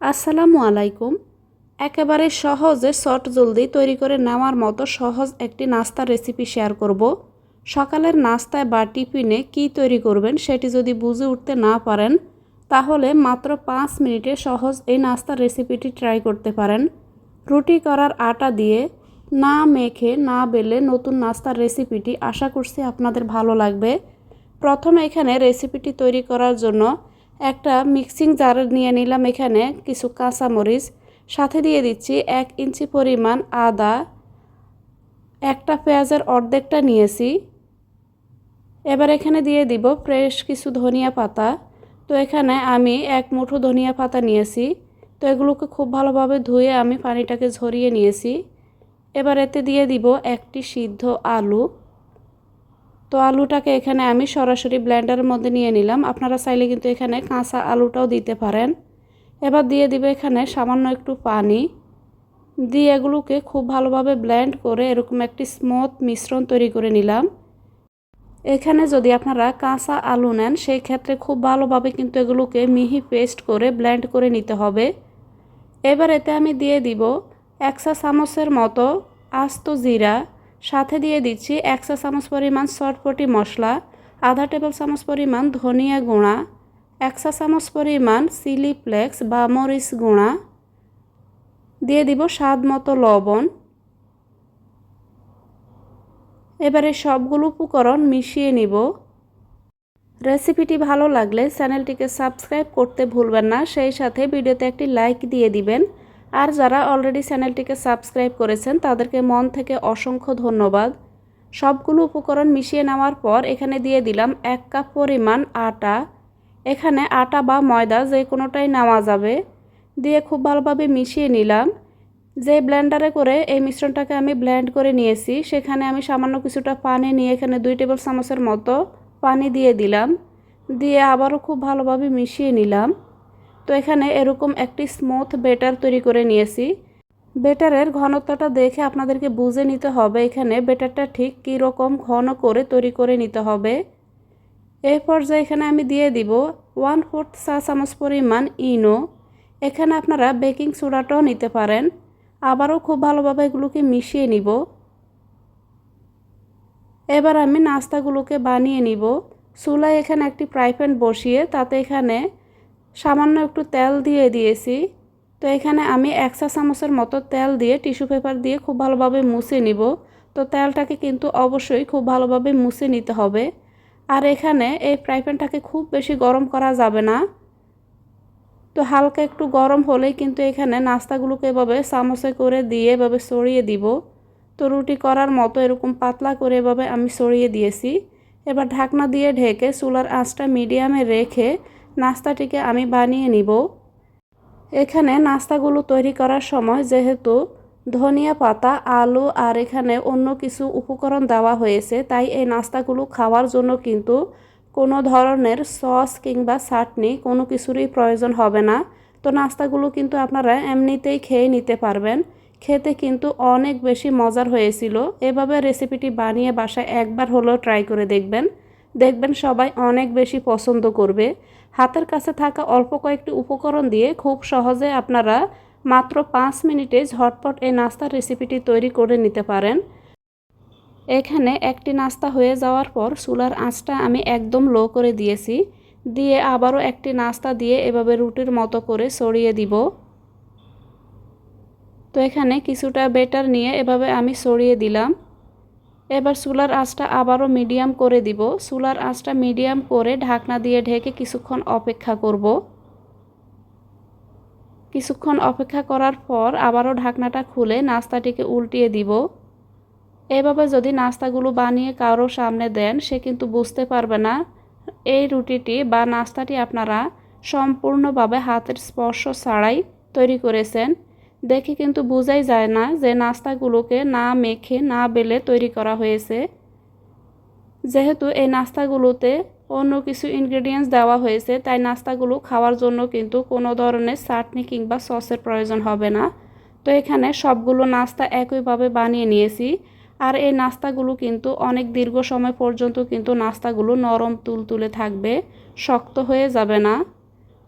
আসসালামু আলাইকুম। একেবারে সহজে শর্ট জলদি তৈরি করে নেওয়ার মতো সহজ একটি নাস্তার রেসিপি শেয়ার করব। সকালের নাস্তায় বা টিফিনে কি তৈরি করবেন সেটি যদি বুঝে উঠতে না পারেন, তাহলে মাত্র পাঁচ মিনিটে সহজ এই নাস্তার রেসিপিটি ট্রাই করতে পারেন। রুটি করার আটা দিয়ে না মেখে, না বেলে নতুন নাস্তার রেসিপিটি আশা করছি আপনাদের ভালো লাগবে। প্রথমে এখানে রেসিপিটি তৈরি করার জন্য একটা মিক্সিং জার নিয়ে নিলাম এখানে কিছু কাঁচামরিচ। সাথে দিয়ে দিচ্ছি এক ইঞ্চি পরিমাণ আদা। একটা পেঁয়াজের অর্ধেকটা নিয়েছি। এবার এখানে দিয়ে দিব ফ্রেশ কিছু ধনিয়া পাতা। তো এখানে আমি এক মুঠো ধনিয়া পাতা নিয়েছি। তো এগুলোকে খুব ভালোভাবে ধুয়ে আমি পানিটাকে ঝরিয়ে নিয়েছি। এবার এতে দিয়ে দিব একটি সিদ্ধ আলু। তো আলুটাকে এখানে আমি সরাসরি ব্লেন্ডারের মধ্যে নিয়ে নিলাম। আপনারা চাইলে কিন্তু এখানে কাঁচা আলুটাও দিতে পারেন। এবার দিয়ে দিবে এখানে সামান্য একটু পানি। দিয়ে এগুলোকে খুব ভালোভাবে ব্লেন্ড করে এরকম একটি স্মুথ মিশ্রণ তৈরি করে নিলাম। এখানে যদি আপনারা কাঁচা আলু নেন, সেই ক্ষেত্রে খুব ভালোভাবে কিন্তু এগুলোকে মিহি পেস্ট করে ব্লেন্ড করে নিতে হবে। এবার এতে আমি দিয়ে দিব একশা চামচের মতো আস্ত জিরা। সাথে দিয়ে দিচ্ছি একশো চামচ পরিমাণ শর্টপটি মশলা, আধা টেবিল চামচ পরিমাণ ধনিয়া গুঁড়া একশো চামচ পরিমাণ চিলি ফ্লেক্স বা মরিচ গুঁড়া। দিয়ে দিব স্বাদ মতো লবণ। এবারে সবগুলো উপকরণ মিশিয়ে নিব। রেসিপিটি ভালো লাগলে চ্যানেলটিকে সাবস্ক্রাইব করতে ভুলবেন না। সেই সাথে ভিডিওতে একটি লাইক দিয়ে দিবেন। আর যারা অলরেডি চ্যানেলটিকে সাবস্ক্রাইব করেছেন, তাদেরকে মন থেকে অসংখ্য ধন্যবাদ। সবগুলো উপকরণ মিশিয়ে নেওয়ার পর এখানে দিয়ে দিলাম এক কাপ পরিমাণ আটা। এখানে আটা বা ময়দা যে কোনোটাই নেওয়া যাবে। দিয়ে খুব ভালোভাবে মিশিয়ে নিলাম। যে ব্লেন্ডারে করে এই মিশ্রণটাকে আমি ব্লেন্ড করে নিয়েছি, সেখানে আমি সামান্য কিছুটা পানি নিয়ে এখানে দুই টেবিল চামচের মতো পানি দিয়ে দিলাম। দিয়ে আবারও খুব ভালোভাবে মিশিয়ে নিলাম। তো এখানে এরকম একটি স্মুথ বেটার তৈরি করে নিয়েছি। বেটারের ঘনত্বটা দেখে আপনাদেরকে বুঝে নিতে হবে এখানে বেটারটা ঠিক কী রকম ঘন করে তৈরি করে নিতে হবে। এই পর্যায়ে এখানে আমি দিয়ে দিব ওয়ান ফোর্থ চা চামচ পরিমাণ ইনো। এখানে আপনারা বেকিং সোডাটাও নিতে পারেন। আবারও খুব ভালোভাবে এগুলোকে মিশিয়ে নিব। এবার আমি নাস্তাগুলোকে বানিয়ে নিব। চুলায় এখানে একটি ফ্রাই প্যান বসিয়ে তাতে এখানে সামান্য একটু তেল দিয়ে দিয়েছি। তো এখানে আমি এক চা চামচের মতো তেল দিয়ে টিস্যু পেপার দিয়ে খুব ভালোভাবে মুছে নিব। তো তেলটাকে কিন্তু অবশ্যই খুব ভালোভাবে মুছে নিতে হবে। আর এখানে এই ফ্রাই প্যানটাকে খুব বেশি গরম করা যাবে না। তো হালকা একটু গরম হলেই কিন্তু এখানে নাস্তাগুলোকে এভাবে চামচে করে দিয়ে এভাবে সরিয়ে দিব। তো রুটি করার মতো এরকম পাতলা করে এভাবে আমি সরিয়ে দিয়েছি। এবার ঢাকনা দিয়ে ঢেকে চুলার আঁচটা মিডিয়ামে রেখে নাস্তাটিকে আমি বানিয়ে নিব। এখানে নাস্তাগুলো তৈরি করার সময় যেহেতু ধনিয়া পাতা, আলু আর এখানে অন্য কিছু উপকরণ দেওয়া হয়েছে, তাই এই নাস্তাগুলো খাওয়ার জন্য কিন্তু কোনো ধরনের সস কিংবা চাটনি কোনো কিছুরই প্রয়োজন হবে না। তো নাস্তাগুলো কিন্তু আপনারা এমনিতেই খেয়ে নিতে পারবেন। খেতে কিন্তু অনেক বেশি মজার হয়েছিল। এভাবে রেসিপিটি বানিয়ে বাসায় একবার হলেও ট্রাই করে দেখবেন। দেখবেন সবাই অনেক বেশি পছন্দ করবে। হাতের কাছে থাকা অল্প কয়েকটি উপকরণ দিয়ে খুব সহজে আপনারা মাত্র পাঁচ মিনিটে ঝটপট এই নাস্তার রেসিপিটি তৈরি করে নিতে পারেন। এখানে একটি নাস্তা হয়ে যাওয়ার পর চুলার আঁচটা আমি একদম লো করে দিয়েছি। দিয়ে আবারও একটি নাস্তা দিয়ে এভাবে রুটির মতো করে ছড়িয়ে দিব। তো এখানে কিছুটা বেটার নিয়ে এভাবে আমি ছড়িয়ে দিলাম। এবার চুলার আঁচটা আবারও মিডিয়াম করে দিব। চুলার আঁচটা মিডিয়াম করে ঢাকনা দিয়ে ঢেকে কিছুক্ষণ অপেক্ষা করব। কিছুক্ষণ অপেক্ষা করার পর আবারও ঢাকনাটা খুলে নাস্তাটিকে উল্টিয়ে দিব। এভাবে যদি নাস্তাগুলো বানিয়ে কারও সামনে দেন, সে কিন্তু বুঝতে পারবে না এই রুটিটি বা নাস্তাটি আপনারা সম্পূর্ণভাবে হাতের স্পর্শ ছাড়াই তৈরি করেছেন। দেখে কিন্তু বোঝাই যায় না যে নাস্তাগুলোকে না মেখে, না বেলে তৈরি করা হয়েছে। যেহেতু এই নাস্তাগুলোতে অন্য কিছু ইনগ্রেডিয়েন্টস দেওয়া হয়েছে, তাই নাস্তাগুলো খাওয়ার জন্য কিন্তু কোনো ধরনের চাটনি কিংবা সসের প্রয়োজন হবে না। তো এখানে সবগুলো নাস্তা একইভাবে বানিয়ে নিয়েছি। আর এই নাস্তাগুলো কিন্তু অনেক দীর্ঘ সময় পর্যন্ত কিন্তু নাস্তাগুলো নরম তুলতুলে থাকবে, শক্ত হয়ে যাবে না।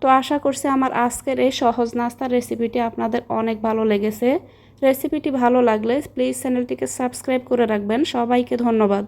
তো আশা করছি আমার আজকের এই সহজ নাস্তার রেসিপিটি আপনাদের অনেক ভালো লেগেছে। রেসিপিটি ভালো লাগলে প্লিজ চ্যানেলটিকে সাবস্ক্রাইব করে রাখবেন। সবাইকে ধন্যবাদ।